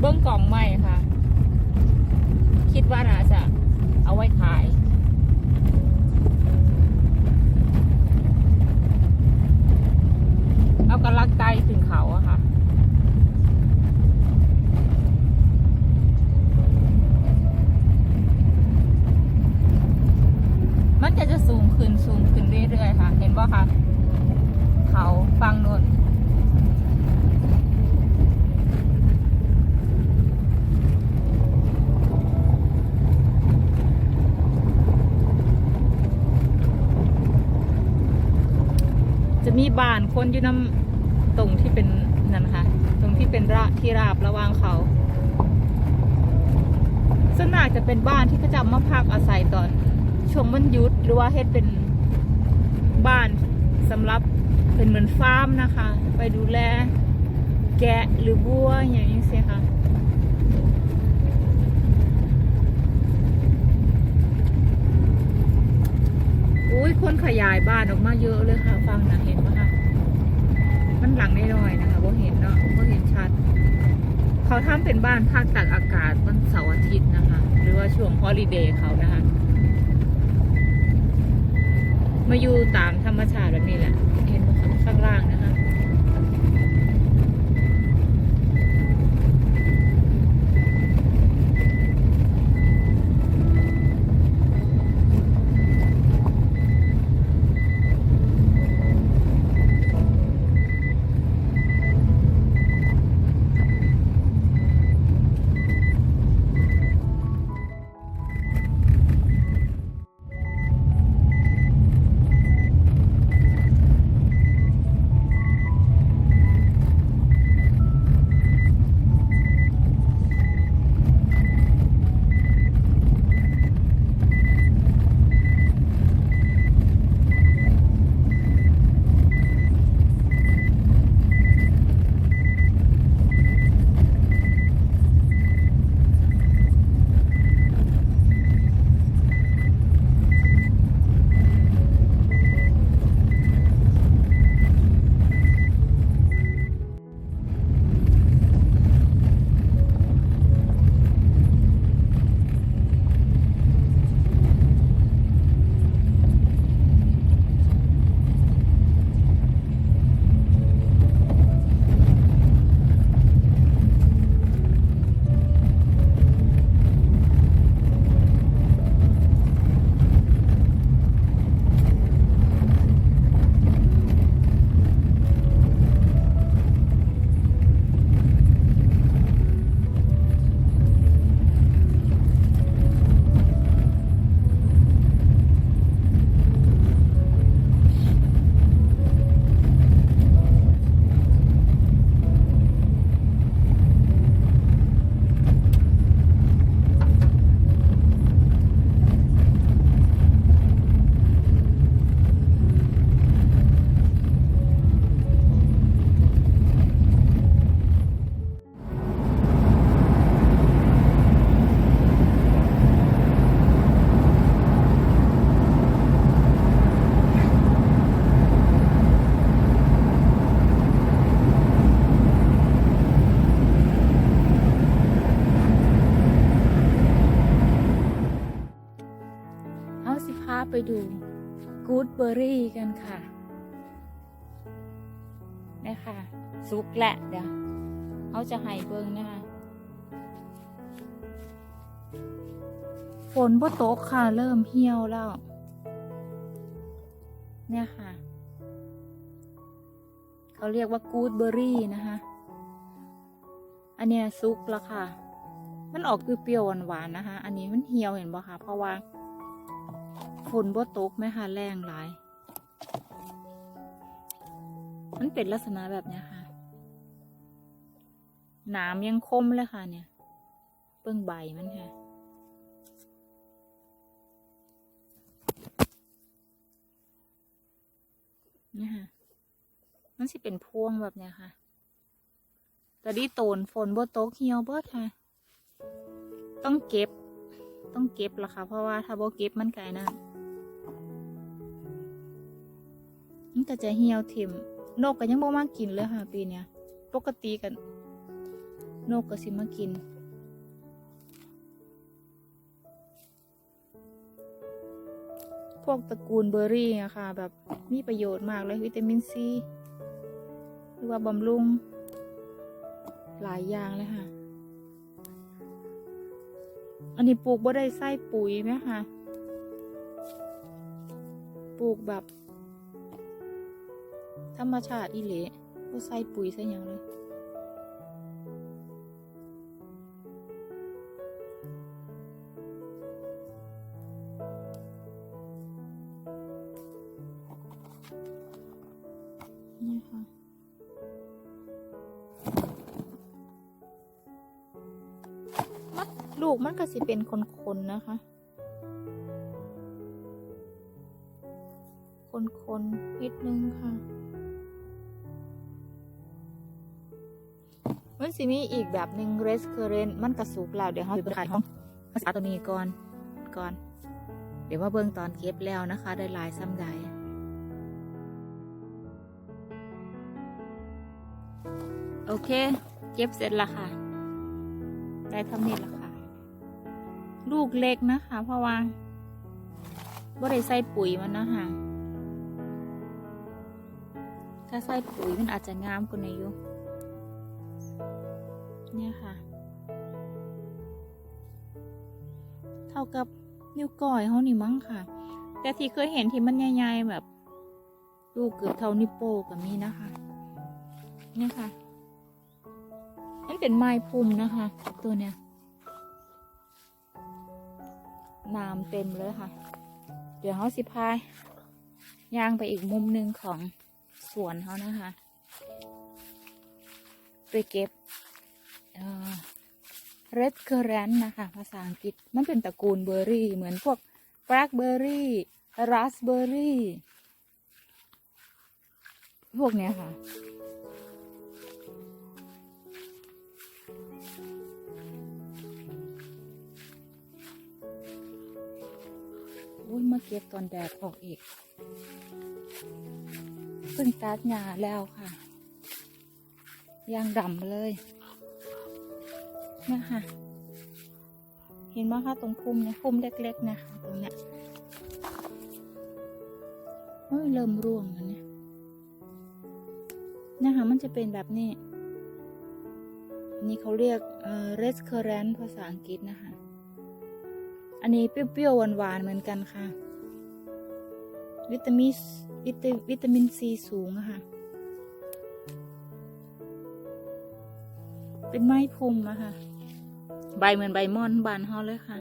เบื้องกล่องใหม่ค่ะ คิดว่าน่าจะเอาไว้ขายเอากระลักไตถึงเขาอะค่ะมันจะจะสูงขึ้นสูงขึ้นเรื่อยๆค่ะ เห็นป่ะคะเขาฟังนน มีบ้านคนอยู่น้ำตรงที่เป็นนั่นค่ะตรงที่เป็นระที่ราบระว่างเขาส่วนมากจะเป็นบ้านที่เขาจะมาพักอาศัยตอนช่วงวันหยุดหรือว่าเฮ็ดเป็นบ้านสำหรับเป็นเหมือนฟาร์มนะคะ ไปดูแลแกะหรือวัวอย่างนี้สิค่ะ อุ้ย คนขยายบ้านออกมาเยอะเลยค่ะฟังนะเห็นไหมคะมันหลังน้อยนะคะว่าเห็นเนาะว่าเห็นชัด เขาทำเป็นบ้านภาคตากอากาศวันเสาร์อาทิตย์นะคะ หรือว่าช่วงฮอลิเดย์เขานะคะ มาอยู่ตามธรรมชาติแบบนี้แหละ เบอร์รี่กันค่ะนี่ค่ะสุกแหละเดี๋ยวเขาจะให้เบิ้งนะคะฝนบ่ตกค่ะ เริ่มเหี่ยวแล้ว เนี่ยค่ะ เขาเรียกว่ากูดเบอร์รี่นะคะ อันเนี้ยซุกแล้วค่ะ มันออกเปรี้ยวๆหวานๆนะคะ อันนี้มันเหี่ยวเห็นบ่คะเพราะว่า ฝนบ่ตกไหมคะแรงหลาย มันเป็นลักษณะแบบนี้ค่ะหนามยังคมเลยค่ะ เนี่ย เปิ้งใบมันค่ะนี่ค่ะ มันสิเป็นพวงแบบเนี้ยค่ะ แต่ดีโตนฝนบ่ตกเหี่ยวเบิดค่ะ ต้องเก็บ ต้องเก็บละค่ะ เพราะว่าถ้าบ่เก็บมันไก่นะมันก็จะเหี่ยวถิ่มนกก็ยังบ่มากินเลยค่ะ ปีเนี้ยปกติกัน นกก็สิมากินพวกตระกูลเบอร์รี่อะค่ะ แบบมีประโยชน์มากเลยวิตามินซี หรือว่าบำรุง หลายอย่างเลยค่ะ อันนี้ปลูกบ่ได้ใส่ปุ๋ยไหมคะปลูกแบบ ธรรมชาติอีเละบ่ใส่ปุ๋ยใส่ยังเลย กมันก็สิเป็นคนๆนะคะ คนๆนิดนึงค่ะ มันสิมีอีกแบบหนึ่ง red currant มันกระสุกแล้วเดี๋ยวเราไปขายห้องภาษาตัวนี้ก่อนก่อน เดี๋ยวมาเบิ่งตอนเก็บแล้วนะคะ ได้หลายซ้ำใดโอเค เก็บเสร็จและค่ะ ได้ทำนี้และค่ะ ลูกเล็กนะคะ เพราะว่าบ่ได้ใส่ปุ๋ยมันนะคะถ้าใส่ปุ๋ยมันอาจจะงามกว่านี้อยู่เนี่ยค่ะ เท่ากับนิ้วก้อยเขานี่มั้งค่ะ แต่ที่เคยเห็นที่มันใหญ่ๆแบบลูกเกือบเท่านิ้วโป้กับมีนะคะเนี่ยค่ะมันเป็นไม้พุ่มนะคะ ตัวเนี้ย น้ำเต็มเลยค่ะ เดี๋ยวเขาสิพายย่างไปอีกมุมหนึ่งของสวนเขานะคะ ไปเก็บเรดเคอร์แรนนะคะ ภาษาอังกฤษมันเป็นตระกูลเบอร์รี่ เหมือนพวกแบล็คเบอร์รี่ราสเบอร์รี่ พวกเนี้ยค่ะ อุ้ยมาเก็บตอนแดดออกอีกเพิ่งตัดหญ้าแล้วค่ะยางดำเลยเนี่ยค่ะ เห็นไหมคะตรงพุ่มเนี่ยพุ่มเล็กๆนะคะตรงเนี้ยเฮ้ยเริ่มร่วงแล้วเนี่ยนะคะมันจะเป็นแบบนี้อันนี้เขาเรียกเอ่อ red currant ภาษาอังกฤษนะคะ อันนี้เปรี้ยวๆหวานๆเหมือนกันค่ะ วิตามินวิตาวิตามินซีสูงค่ะ เป็นไม้พุ่มอะค่ะ ใบเหมือนใบม่อนบานเฮาเลยค่ะ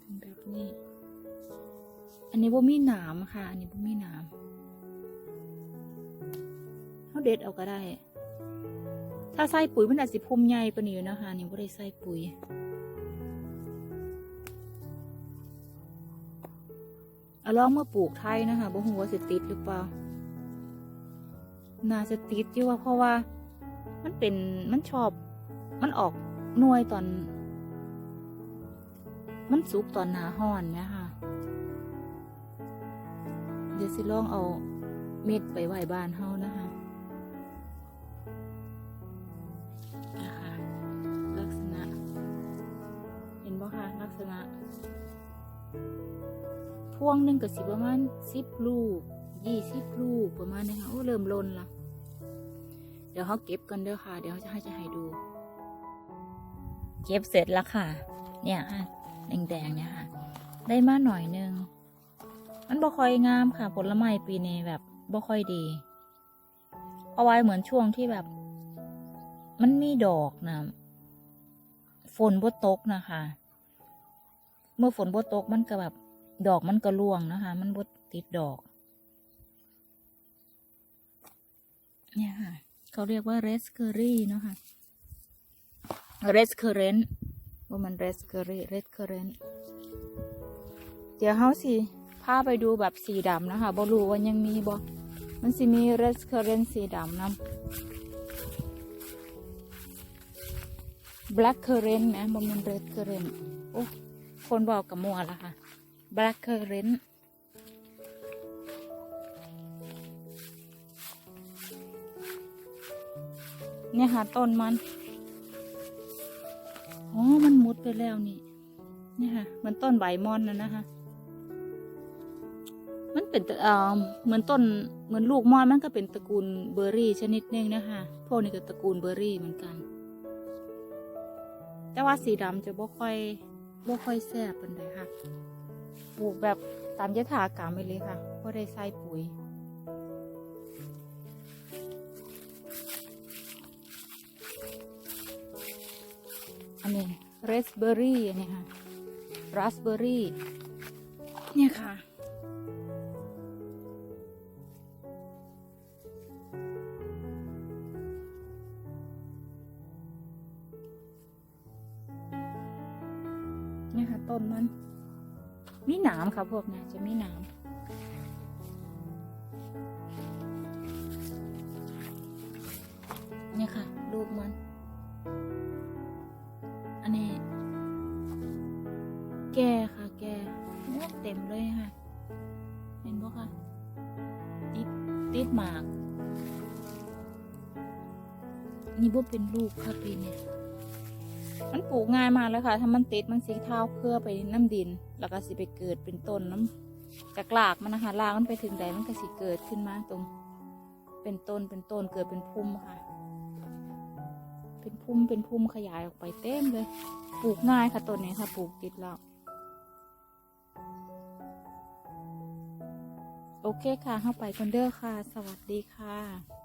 เป็นแบบนี้ อันนี้บ่มีหนามค่ะ อันนี้บ่มีหนามเขาเด็ดเอาก็ได้ ถ้าใส่ปุ๋ยมันอาจสิพุ่มใหญ่กว่านี้อยู่นะคะนนี่บ่ได้ใส่ปุ๋ย อาลองมาปลูกไทยนะคะบ่ฮู้ว่าสิติดหรือเปล่า น่าจะติดอยู่ว่าเพราะว่า มันเป็นมันชอบ มันออกหน่วยตอน มันสุกตอนหนาห้อนเนี่ยค่ะ เดี๋ยวสิลองเอาเม็ดไปไหว้บ้านเฮานะคะนะคะลักษณะ เห็นบ่คะลักษณะ วงหนึ่งก็สิประมาณสิบลูกยี่สิบลูกประมาณนี้ค่ะโอ้เริ่มล้นละเดี๋ยวเขาเก็บกันเด้อค่ะ เดี๋ยวเขาจะให้จะให้ดู เก็บเสร็จแล้วค่ะ เนี่ยค่ะแดงๆเนี่ยค่ะ ได้มาหน่อยนึงมันบ่ค่อยงามค่ะ ผลไม้ปีนี้แบบบ่ค่อยดี เอาไว้เหมือนช่วงที่แบบ มันมีดอกนะฝนบ่ตกนะคะ เมื่อฝนบ่ตกมันก็แบบ ดอกมันก็ร่วงนะคะ มันบดติดดอก เนี่ยค่ะ เขาเรียกว่า red curry เนาะค่ะ red currant ว่ามัน red curry red currant เดี๋ยวเฮาสิพาไปดูแบบสีดำนะคะบ่รู้ว่ายังมีบ่มันสิมี red currant สีดำนำ black currant นะบ่แมัน red currant โอ้ คนบอกกับมัวละค่ะ black currant นเนี่ยค่ะต้นมัน อ๋อ มันมุดไปแล้วนี่เนี่ยค่ะเหมือนต้นใบมอนนะนะคะ มันเป็นเอ่อเหมือนต้น เหมือนลูกมอนมันก็เป็นตระกูลเบอร์รี่ชนิดหนึงนะคะ พวกนี้ก็ตระกูลเบอร์รี่เหมือนกัน แต่ว่าสีดำจะบ่ค่อยบ่ค่อยแซ่บเป็นไดค่ะ ปลูกแบบตามยถากรรมไปเลยค่ะบ่ได้ใส่ปุ๋ยอันนี้เรสเบอร์รี่อันนี้ค่ะราสเบอร์รี่เนี่ยค่ะ นามค่ะพวกนี้จะมีหนามเนี่ยค่ะลูกมัน อันนี้ แก่ค่ะแก่โอ้เต็มเลยค่ะ เห็นปะคะติดติดหมาก นี่บ่เป็นลูกค่ะปีนี้ มันปลูกง่ายมากเลยค่ะ ถ้ามันติดมันสีเท้าเคลือไปน้ำดิน แล้วก็สิไปเกิดเป็นต้นน้ำจากรากมันนะคะรากมันไปถึงใดมันก็สิเกิดขึ้นมาตรง เป็นต้นเป็นต้นเกิดเป็นพุ่มค่ะ เป็นพุ่มเป็นพุ่มขยายออกไปเต็มเลย ปลูกง่ายค่ะต้นนี้ค่ะปลูกติดแล้วโอเคค่ะเข้าไปกันเด้อค่ะ สวัสดีค่ะ